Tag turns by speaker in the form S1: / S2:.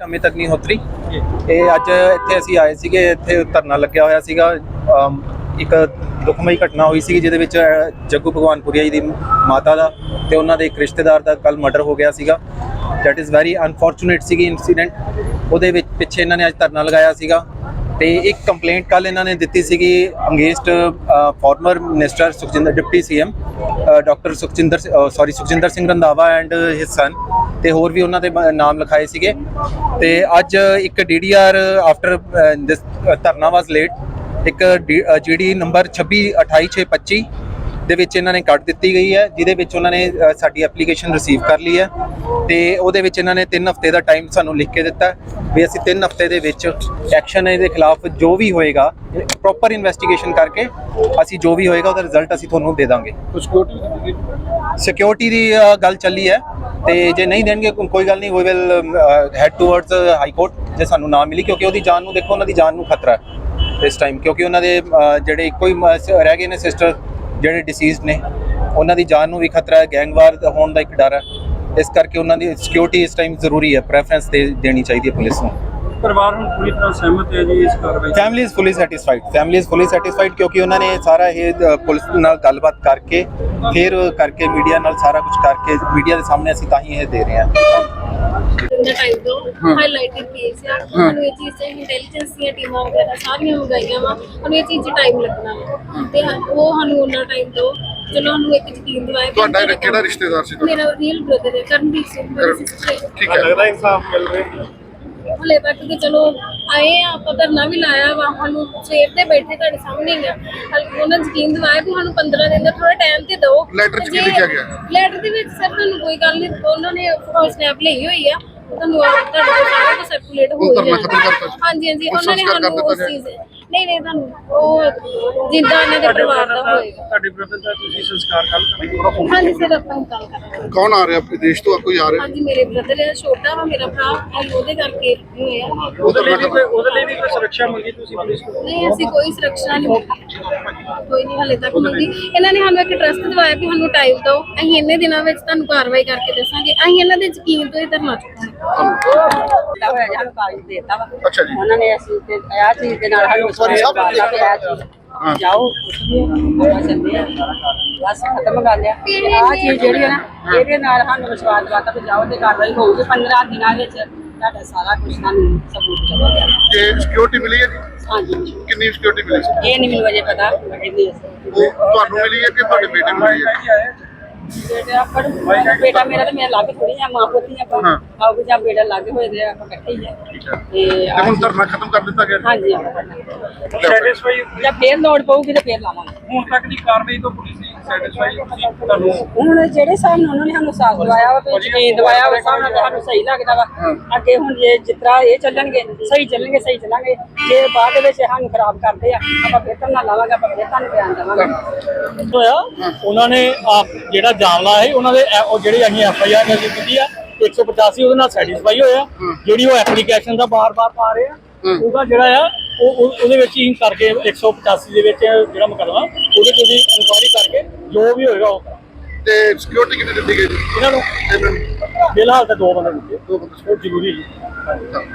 S1: ਅਮਿਤ ਅਗਨੀਹੋਤਰੀ ਇਹ ਅੱਜ ਇੱਥੇ ਅਸੀਂ ਆਏ ਸੀਗੇ ਇੱਥੇ ਧਰਨਾ ਲੱਗਿਆ ਹੋਇਆ ਸੀਗਾ। ਅਮ, ਇੱਕ ਦੁਖਮਈ ਘਟਨਾ ਹੋਈ ਸੀ ਜਿਹਦੇ ਵਿੱਚ ਜੱਗੂ ਭਗਵਾਨਪੁਰੀਆ ਜੀ ਦੀ ਮਾਤਾ ਦਾ ਤੇ ਉਹਨਾਂ ਦੇ ਇੱਕ ਰਿਸ਼ਤੇਦਾਰ ਦਾ ਕੱਲ ਮਰਡਰ ਹੋ ਗਿਆ ਸੀਗਾ। ਦੈਟ ਇਜ਼ ਵੈਰੀ ਅਨਫੋਰਚੂਨੇਟ ਸੀਗੀ ਇਨਸੀਡੈਂਟ ਉਹਦੇ ਵਿੱਚ ਪਿੱਛੇ ਇਹਨਾਂ ਨੇ ਅੱਜ ਧਰਨਾ ਲਗਾਇਆ ਸੀਗਾ। ਤੇ ਇੱਕ ਕੰਪਲੇਂਟ ਕੱਲ ਇਹਨਾਂ ਨੇ ਦਿੱਤੀ ਸੀਗੀ against farmer minister Sukhjinder deputy CM doctor Sukhjinder sorry Sukhjinder Singh Randhawa and his son ਤੇ ਹੋਰ ਵੀ ਉਹਨਾਂ ਦੇ ਨਾਮ ਲਿਖਾਏ ਸੀਗੇ। ਤੇ ਅੱਜ ਇੱਕ DDR after this dharna was late ਇੱਕ ਜੀਡੀ ਨੰਬਰ 2628625 ਦੇ ਵਿੱਚ ਇਹਨਾਂ ਨੇ ਕੱਟ ਦਿੱਤੀ ਗਈ ਹੈ ਜਿਹਦੇ ਵਿੱਚ ਉਹਨਾਂ ਨੇ ਸਾਡੀ ਐਪਲੀਕੇਸ਼ਨ ਰਿਸੀਵ ਕਰ ਲਈ ਹੈ। ਤੇ ਉਹਦੇ ਵਿੱਚ ਇਹਨਾਂ ਨੇ 3 ਹਫ਼ਤੇ ਦਾ ਟਾਈਮ ਸਾਨੂੰ ਲਿਖ ਕੇ ਦਿੱਤਾ ਵੀ ਅਸੀਂ 3 ਹਫ਼ਤੇ ਦੇ ਵਿੱਚ ਐਕਸ਼ਨ ਇਹਦੇ ਖਿਲਾਫ ਜੋ ਵੀ ਹੋਏਗਾ ਪ੍ਰੋਪਰ ਇਨਵੈਸਟੀਗੇਸ਼ਨ ਕਰਕੇ ਅਸੀਂ ਜੋ ਵੀ ਹੋਏਗਾ ਉਹਦਾ ਰਿਜ਼ਲਟ ਅਸੀਂ ਤੁਹਾਨੂੰ ਦੇ ਦਾਂਗੇ। ਸਿਕਿਉਰਿਟੀ ਦੀ ਗੱਲ ਚੱਲੀ ਹੈ। ਤੇ ਜੇ ਨਹੀਂ ਦੇਣਗੇ, ਕੋਈ ਗੱਲ ਨਹੀਂ we will head towards high court ਜੇ ਸਾਨੂੰ ਨਾ ਮਿਲੀ, ਕਿਉਂਕਿ ਉਹਦੀ ਜਾਨ ਨੂੰ ਦੇਖੋ, ਉਹਨਾਂ ਦੀ ਜਾਨ ਨੂੰ ਖਤਰਾ ਹੈ ਇਸ ਟਾਈਮ ਕਿਉਂਕਿ ਉਹਨਾਂ ਦੇ ਜਿਹੜੇ ਇੱਕੋ ਹੀ ਮ- ਰਹਿ ਗਏ ਨੇ ਸਿਸਟਰ ਜਿਹੜੇ ਡਿਸੀਜ਼ਡ ਨੇ, ਉਹਨਾਂ ਦੀ ਜਾਨ ਨੂੰ ਵੀ ਖਤਰਾ ਹੈ ਗੈਂਗਵਾਰ ਹੋਣ ਦਾ ਇੱਕ ਡਰ ਹੈ। ਇਸ ਕਰਕੇ ਉਹਨਾਂ ਦੀ ਸਿਕਿਉਰਿਟੀ ਇਸ ਟਾਈਮ ਜ਼ਰੂਰੀ ਹੈ ਪ੍ਰੈਫਰੈਂਸ ਦੇ ਦੇਣੀ ਚਾਹੀਦੀ ਹੈ ਪੁਲਿਸ ਨੂੰ।
S2: ਪਰਿਵਾਰ ਹੁਣ ਪੂਰੀ ਤਰ੍ਹਾਂ ਸਹਿਮਤ ਹੈ ਜੀ ਇਸ ਕਾਰਵਾਈ ਨਾਲ।
S1: Family is fully satisfied family is fully satisfied ਕਿਉਂਕਿ ਉਹਨਾਂ ਨੇ ਸਾਰਾ ਇਹ ਅ, ਪੁਲਿਸ ਨਾਲ ਗੱਲਬਾਤ ਕਰਕੇ ਫਿਰ ਕਰਕੇ ਮੀਡੀਆ ਨਾਲ ਸਾਰਾ ਕੁਝ ਕਰਕੇ ਮੀਡੀਆ ਦੇ ਸਾਹਮਣੇ ਅਸੀਂ ਤਾਂ ਹੀ ਇਹ ਦੇ ਰਹੇ ਹਾਂ
S3: ਦਾ ਟਾਈਮ ਤੋਂ ਹਾਈਲਾਈਟਡ ਕੇਸ ਆ ਸਾਨੂੰ ਇਹ ਚੀਜ਼ ਤੇ ਇੰਟੈਲੀਜੈਂਸ ਦੀਆਂ ਟੀਮਾਂ ਵਗੈਰਾ ਸਾਰੀਆਂ ਮੰਗਾਈਆਂ ਵਾ ਸਾਨੂੰ ਇਹ ਚੀਜ਼ 'ਚ ਟਾਈਮ ਲੱਗਣਾ ਵਾ ਤੇ ਹਾਂ, ਉਹ ਸਾਨੂੰ ਉਹਨਾਂ ਟਾਈਮ ਤੋਂ ਚਲੋ ਸਾਨੂੰ ਇੱਕ ਯਕੀਨ ਦਿਵਾਇਆ ਕਿ
S4: ਤੁਹਾਡਾ
S3: ਸਾਡਾ
S4: ਕਿਹੜਾ
S3: ਕੰਮ-
S4: ਰਿਸ਼ਤੇਦਾਰ ਸੀ ਤੁਹਾਡਾ?
S3: ਮੇਰਾ ਰੀਅਲ ਬ੍ਰਦਰ ਹੈ ਕਰਨਵੀਰ ਸਿੰਘ ਮੇਰੀ
S4: ਕਰਨਵੀਰ।
S3: sister ਹੈ।
S4: ਠੀਕ ਹੈ
S2: ਇਨਸਾਫ ਮਿਲ ਰਿਹਾ
S3: ਹਲੇ ਤੱਕ ਤੇ ਚਲੋ ਆਏ ਆ ਆਪਾਂ ਧਰਨਾ ਵੀ ਲਾਇਆ ਵਾ ਸਾਨੂੰ ਸਵੇਰ ਦੇ ਬੈਠੇ ਤੁਹਾਡੇ ਸਾਹਮਣੇ ਹੀ ਆ। ਹਲ- ਉਹਨਾਂ ਨੇ ਯਕੀਨ ਦਿਵਾਇਆ ਕਿ ਸਾਨੂੰ 15 ਦਿਨ ਦਾ ਥੋੜਾ ਟਾਈਮ ਤੇ ਦਿਓ।
S4: Letter 'ਚ
S3: ਤੇ
S4: ਕੀ
S3: ਜੇ-
S4: ਲਿਖਿਆ ਗਿਆ?
S3: ਲੈਟਰ ਦੇ ਵਿੱਚ ਸਰ ਤੁਹਾਨੂੰ ਕੋਈ ਗੱਲ ਨਹੀਂ ਉਹਨਾਂ ਨੇ ਸਨੈਪ ਲਈ ਹੋਈ ਆ। ਤੁਹਾਨੂੰ ਤੁਹਾਡੇ ਕੋਲ ਸਾਰਾ ਕੁਝ
S4: ਉਹ ਧਰਨਾ
S3: ਹੀ
S4: ਖਤਮ ਕਰਤਾ ਜੀ?
S3: ਹਾਂਜੀ ਹਾਂਜੀ
S4: ਉਹ
S3: ਉਹਨਾਂ ਨੇ
S4: ਸੰਸਕਾਰ ਕਰ
S3: ਸਾਨੂੰ ਉਸ
S4: ਦਿੱਤਾ
S3: ਚੀਜ਼ ਨਹੀਂ ਨਹੀਂ ਤੁਹਾਨੂੰ ਉਹ ਜਿੱਦਾਂ ਇਹਨਾਂ ਦੇ ਪਰਿਵਾਰ ਦਾ ਹੋਏਗਾ।
S2: ਤੁਹਾਡੇ ਬ੍ਰਦਰ ਦਾ ਤੁਸੀਂ ਸੰਸਕਾਰ ਕੱਲ ਕਰੋਗੇ?
S3: ਹਾਂਜੀ ਸਰ ਆਪਾਂ ਨੂੰ ਗੱਲ ਕਰਾਂਗੇ।
S4: ਕੌਣ ਆ ਰਿਹਾ? ਵਿਦੇਸ਼ ਤੋਂ ਕੋਈ ਆ ਰਿਹਾ?
S3: ਹਾਂਜੀ ਮੇਰੇ ਬ੍ਰਦਰ ਹੈ ਛੋਟਾ ਵਾ ਮੇਰਾ ਭਰਾ। ਅਸੀਂ ਉਹਦੇ ਕਰਕੇ ਹੋਇਆ।
S2: ਉਹਦੇ ਲਈ ਵੀ ਕੋਈ ਉਹਦੇ ਲਈ ਵੀ ਕੋਈ ਸੁਰੱਖਿਆ ਮੰਗੀ ਤੁਸੀਂ ਪੁਲਿਸ ਕੋਲ
S3: ਨਹੀਂ ਅਸੀਂ ਕੋਈ ਸੁਰੱਖਿਆ ਨਹੀਂ ਕੋਈ ਨਹੀਂ ਹਲੇ ਤੱਕ ਮੰਗੀ। ਇਹਨਾਂ ਨੇ ਸਾਨੂੰ ਇੱਕ ਟਰਸਟ ਦਿਵਾਇਆ ਵੀ ਸਾਨੂੰ ਟਾਈਮ ਦਿਓ। ਅਸੀਂ ਇੰਨੇ ਦਿਨਾਂ ਵਿੱਚ ਤੁਹਾਨੂੰ ਕਾਰਵਾਈ ਕਰਕੇ ਦੱਸਾਂਗੇ। ਅਸੀਂ ਇਹਨਾਂ ਦੇ ਯਕੀਨ ਤੋਂ ਹੀ ਧਰਨਾ ਚੁੱਕਾਂਗੇ।
S5: ਦਿੱਤਾ ਹੋਇਆ ਜੀ ਸਾਨੂੰ ਕਾਗਜ਼ ਦੇ ਦਿੱਤਾ ਵਾ।
S4: ਅੱਛਾ ਜੀ।
S5: ਉਹਨਾਂ ਨੇ ਅਸੀਂ ਤੇ ਆ ਚੀਜ਼ ਦੇ ਨਾਲ ਸਾਨੂੰ
S4: ਸੋਰੀ ਸਾਹਿਬ,
S5: ਵਿਸ਼ਵਾਸ ਦਿੱਤਾ ਵੀ ਆਹ ਚੀਜ਼
S4: ਹਾਂ।
S5: ਜਾਓ ਆਪਾਂ ਚੱਲਦੇ ਆ। ਬਸ ਖਤਮ ਕਰ ਲਿਆ। ਆ ਚੀਜ਼ ਜਿਹੜੀ ਹੈ ਨਾ ਇਹਦੇ ਨਾਲ ਸਾਨੂੰ ਵਿਸ਼ਵਾਸ ਦਿੱਤਾ ਵੀ ਜਾਓ ਤੇ ਕਾਰਵਾਈ ਹੋਊਗੀ। 15 ਦਿਨਾਂ ਵਿੱਚ ਤੁਹਾਡਾ ਸਾਰਾ ਕੁਝ ਸਾਨੂੰ ਸਬੂਤ ਕਰਵਾਇਆ
S4: ਕਿ ਸਿਕਿਉਰਿਟੀ ਮਿਲੀ ਹੈ ਜੀ?
S5: ਹਾਂਜੀ।
S4: ਕਿੰਨੀ ਸਿਕਿਉਰਿਟੀ ਮਿਲੀ ਸੀ?
S5: ਇਹ ਨਹੀਂ ਮੈਨੂੰ ਵਜੇ ਪਤਾ ਕਿੰਨੀ
S4: ਉਹ ਤੁਹਾਨੂੰ ਮਿਲੀ ਹੈ ਕਿ ਤੁਹਾਡੇ ਬੇਟੇ ਨੂੰ ਮਿਲੀ ਹੈ?
S5: ਬੇਟਾ ਆਪਾਂ ਨੂੰ- ਬੇਟਾ ਮੇਰਾ ਤੇ ਮੇਰਾ ਲੱਗ ਥੋੜੀ ਆ ਮਾਂ ਪੁੱਤੀ ਆਪਾਂ
S4: ਹਾਂ।
S5: ਆਪ ਜਾਂ ਬੇਟਾ ਲੱਗ ਹੋਏ ਦੇ ਆ, ਆਪਾਂ ਇਕੱਠੇ ਹੀ ਆ।
S4: ਠੀਕ ਹੈ
S5: ਤੇ
S4: ਤੇ ਹੁਣ ਧਰਨਾ ਖਤਮ ਕਰ ਦਿੱਤਾ ਗਿਆ
S5: ਹਾਂਜੀ।
S2: ਸੈਟੀਸਫਾਈ
S5: ਜਾਂ ਫੇਰ ਲੋੜ ਪਊਗੀ ਤੇ ਫੇਰ ਲਾਵਾਂਗੇ।
S2: ਹੁਣ ਤੱਕ ਦੀ ਕਾਰਵਾਈ ਤੋਂ ਪੁਲਿਸ ਦੀ ਸੈਟੀਸਫਾਈ ਤੁਸੀਂ? ਤੁਹਾਨੂੰ
S5: ਹੁਣ ਜਿਹੜੇ ਹਿਸਾਬ ਨਾਲ ਉਹਨਾਂ ਨੇ ਸਾਨੂੰ ਸਾਥ ਦਵਾਇਆ ਵਾ ਤੇ ਯਕੀਨ ਦਵਾਇਆ ਵਾ ਹਿਸਾਬ ਨਾਲ ਤਾਂ ਸਾਨੂੰ ਸਹੀ ਲੱਗਦਾ ਵਾ। ਅੱਗੇ ਹੁਣ ਜੇ ਜਿਸ ਤਰ੍ਹਾਂ ਇਹ ਚੱਲਣਗੇ ਸਹੀ ਚੱਲਣਗੇ ਸਹੀ ਚੱਲਾਂਗੇ। ਜੇ ਬਾਅਦ ਦੇ ਵਿੱਚ ਸਾਨੂੰ ਖਰਾਬ ਕਰਦੇ ਆ ਆਪਾਂ ਫਿਰ ਧਰਨਾ ਲਾਵਾਂਗੇ ਆਪਾਂ ਫਿਰ ਤੁਹਾਨੂੰ ਬਿਆਨ ਦੇਵਾਂਗੇ।
S6: ਹੋਇਆ? ਉਹਨਾਂ ਨੇ ਆਪ ਜਿਹੜਾ ਜਾਮਲਾ ਹੈ ਉਹਨਾਂ ਦੇ ਐ- ਉਹ ਜਿਹੜੇ ਅਸੀਂ ਐਫ ਆਈ ਆਰ ਰਜਿਸਟਰ ਕੀਤੀ ਆ 185 ਉਹਦੇ ਨਾਲ ਸੈਟੀਸਫਾਈ ਹੋਇਆ। ਜਿਹੜੀ ਉਹ ਐਪਲੀਕੇਸ਼ਨ ਦਾ ਬਾਰ-ਬਾਰ ਪਾ ਰਹੇ ਆ ਉਹਦਾ ਜਿਹੜਾ ਆ ਉਹ ਉਹ- ਉਹਦੇ ਵਿੱਚ ਹੀ ਕਰਕੇ 185 ਦੇ ਵਿੱਚ ਜਿਹੜਾ ਮੁਕੱਦਮਾ ਉਹਦੇ ਤੇ ਵੀ ਇਨਕੁਆਇਰੀ ਕਰਕੇ ਜੋ ਵੀ ਹੋਏਗਾ ਉਹ ਕਰਾਂਗੇ।
S4: ਤੇ ਸਿਕਿਉਰਿਟੀ ਕਿੰਨੀ ਦਿੱਤੀ ਗਈ ਜੀ? ਇਹਨਾਂ ਨੂੰ
S6: ਫਿਲਹਾਲ ਤਾਂ ਦੋ ਬੰਦੇ ਦਿੱਤੇ।
S4: ਦੋ ਬੰਦੇ।
S6: ਉਹ ਜ਼ਰੂਰੀ ਹੈ।